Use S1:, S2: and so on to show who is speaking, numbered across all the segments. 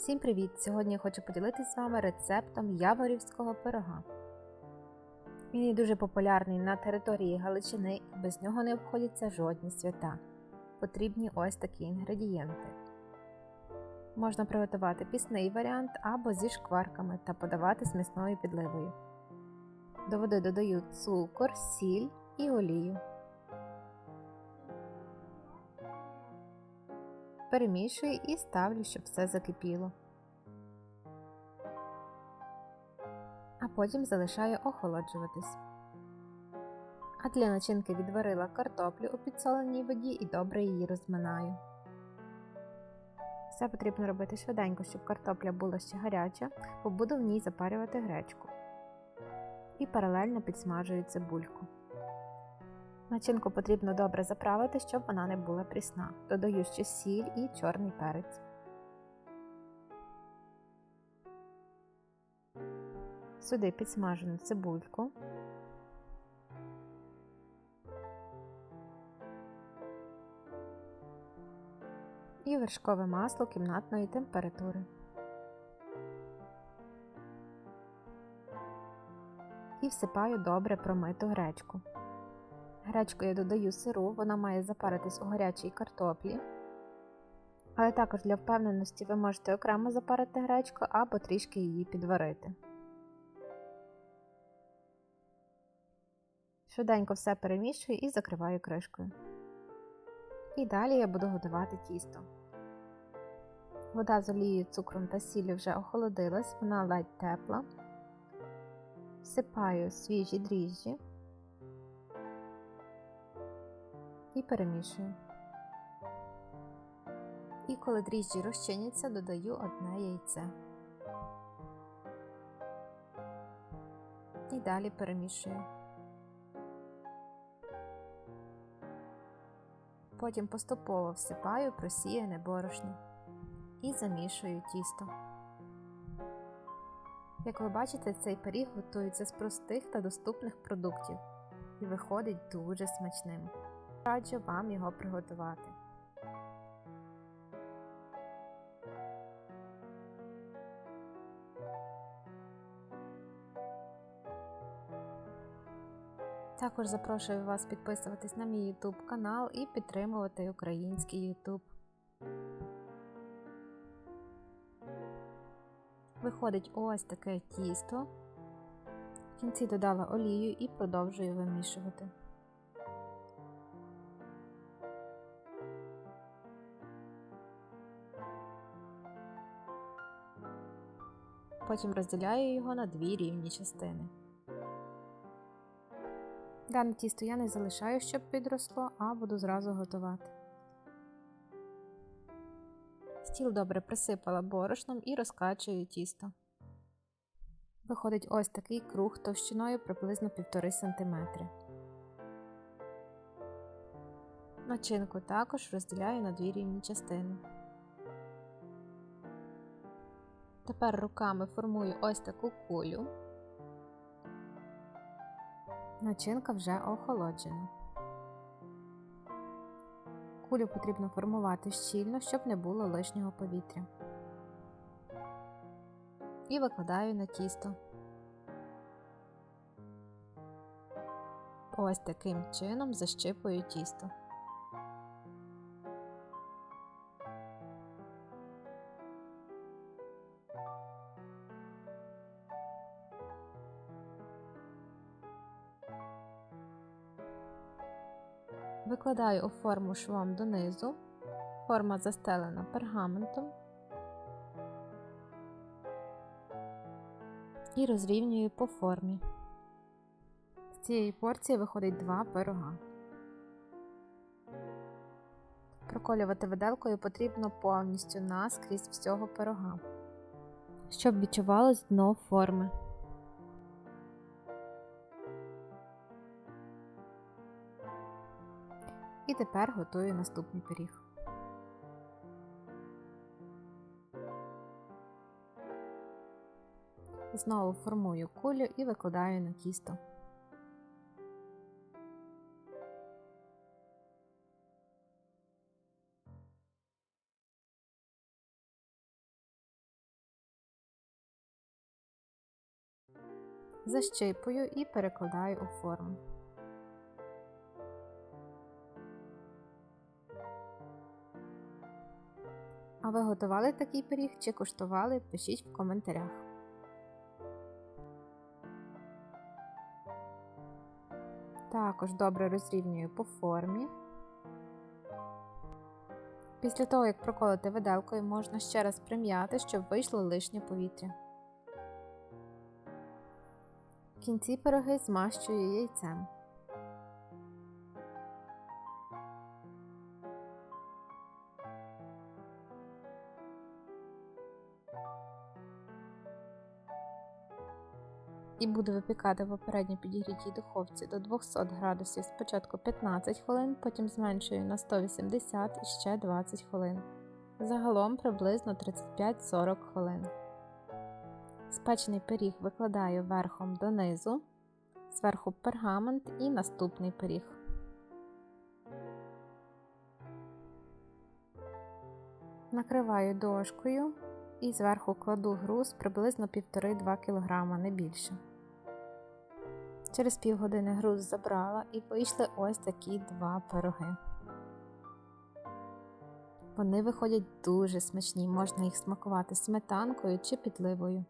S1: Всім привіт! Сьогодні я хочу поділитися з вами рецептом яворівського пирога. Він є дуже популярний на території Галичини і без нього не обходяться жодні свята. Потрібні ось такі інгредієнти. Можна приготувати пісний варіант або зі шкварками та подавати з м'ясною підливою. До води додаю цукор, сіль і олію. Перемішую і ставлю, щоб все закипіло. А потім залишаю охолоджуватись. А для начинки відварила картоплю у підсоленій воді і добре її розминаю. Все потрібно робити швиденько, щоб картопля була ще гаряча, бо буду в ній запарювати гречку. І паралельно підсмажую цибульку. Начинку потрібно добре заправити, щоб вона не була прісна. Додаю ще сіль і чорний перець. Сюди підсмажену цибульку. І вершкове масло кімнатної температури. І всипаю добре промиту гречку. Гречку я додаю сиру, вона має запаритись у гарячій картоплі. Але також для впевненості ви можете окремо запарити гречку або трішки її підварити. Швиденько все перемішую і закриваю кришкою. І далі я буду готувати тісто. Вода з олією, цукром та сіллю вже охолодилась, вона ледь тепла. Всипаю свіжі дріжджі. І перемішую. І коли дріжджі розчиняться, додаю одне яйце. І далі перемішую. Потім поступово всипаю просіяне борошно і замішую тісто. Як ви бачите, цей пиріг готується з простих та доступних продуктів і виходить дуже смачним. Раджу вам його приготувати. Також запрошую вас підписуватись на мій YouTube канал і підтримувати український YouTube. Виходить ось таке тісто. В кінці додала олію і продовжую вимішувати. Потім розділяю його на дві рівні частини. Дане тісто я не залишаю, щоб підросло, а буду зразу готувати. Стіл добре присипала борошном і розкачую тісто. Виходить ось такий круг товщиною приблизно 1,5 см. Начинку також розділяю на дві рівні частини. Тепер руками формую ось таку кулю. Начинка вже охолоджена. Кулю потрібно формувати щільно, щоб не було лишнього повітря. І викладаю на тісто. Ось таким чином защипую тісто. Викладаю у форму швом донизу, форма застелена пергаментом і розрівнюю по формі. З цієї порції виходить два пирога. Проколювати виделкою потрібно повністю наскрізь всього пирога, щоб відчувалось дно форми. І тепер готую наступний пиріг. Знову формую кулю і викладаю на тісто. Защипую і перекладаю у форму. Ви готували такий пиріг чи куштували? Пишіть в коментарях. Також добре розрівнюю по формі. Після того, як проколоти виделкою, можна ще раз прим'яти, щоб вийшло лишнє повітря. В кінці пироги змащую яйцем. І буду випікати в попередньо підігрітій духовці до 200 градусів спочатку 15 хвилин, потім зменшую на 180 і ще 20 хвилин. Загалом приблизно 35-40 хвилин. Спечений пиріг викладаю верхом донизу, зверху пергамент і наступний пиріг. Накриваю дошкою і зверху кладу груз приблизно 1,5-2 кг, не більше. Через півгодини груз забрала і вийшли ось такі два пироги. Вони виходять дуже смачні, можна їх смакувати сметанкою чи підливою.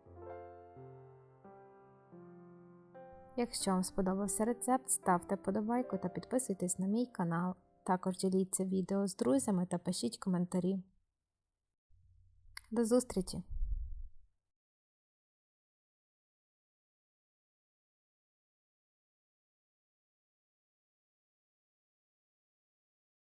S1: Якщо вам сподобався рецепт, ставте подобайку та підписуйтесь на мій канал. Також діліться відео з друзями та пишіть коментарі. До зустрічі!